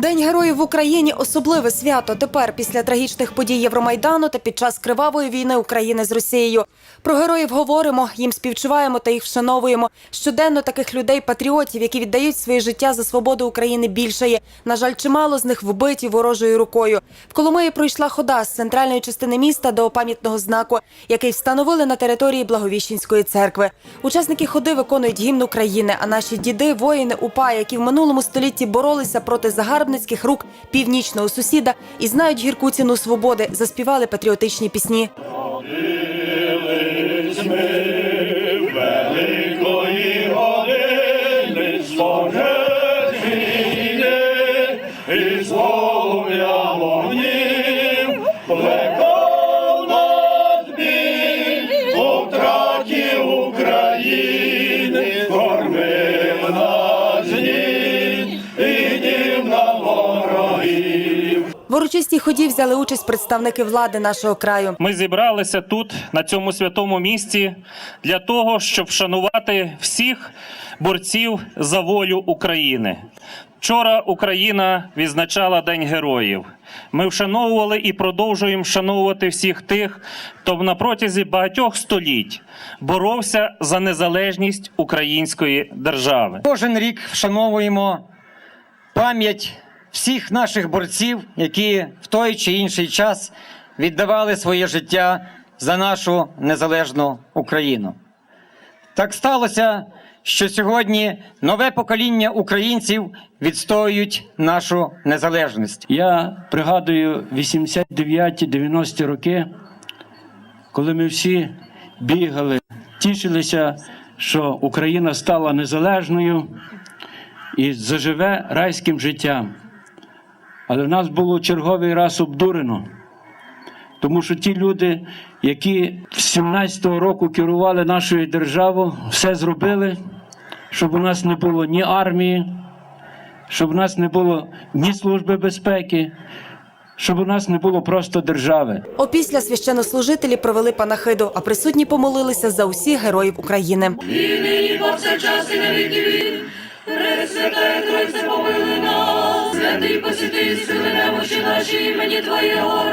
День героїв в Україні особливе свято тепер після трагічних подій Євромайдану та під час кривавої війни України з Росією. Про героїв говоримо, їм співчуваємо та їх вшановуємо. Щоденно таких людей, патріотів, які віддають своє життя за свободу України, більше. На жаль, чимало з них вбиті ворожою рукою. В Коломиї пройшла хода з центральної частини міста до пам'ятного знаку, який встановили на території Благовіщенської церкви. Учасники ходи виконують гімн України, а наші діди, воїни УПА, які в минулому столітті боролися проти загарбницьких рук північного сусіда і знають гірку ціну свободи, заспівали патріотичні пісні. великої години служить війни В урочистій ході взяли участь представники влади нашого краю. Ми зібралися тут, на цьому святому місці, для того, щоб вшанувати всіх борців за волю України. Вчора Україна відзначала День героїв. Ми вшановували і продовжуємо вшановувати всіх тих, хто на протязі багатьох століть боровся за незалежність української держави. Кожен рік вшановуємо пам'ять всіх наших борців, які в той чи інший час віддавали своє життя за нашу незалежну Україну. Так сталося, що сьогодні нове покоління українців відстоюють нашу незалежність. Я пригадую 89-90 роки, коли ми всі бігали, тішилися, що Україна стала незалежною і заживе райським життям. Але в нас було черговий раз обдурено. Тому що ті люди, які з 17-го року керували нашою державою, все зробили, щоб у нас не було ні армії, щоб у нас не було ні служби безпеки, щоб у нас не було просто держави. Опісля священнослужителі провели панахиду, а присутні помолилися за усіх героїв України. І нині повсякчас і на віки він. Пресвятає Тройце помили нас, святий посвятий, сили немощі наші, імені Твоєго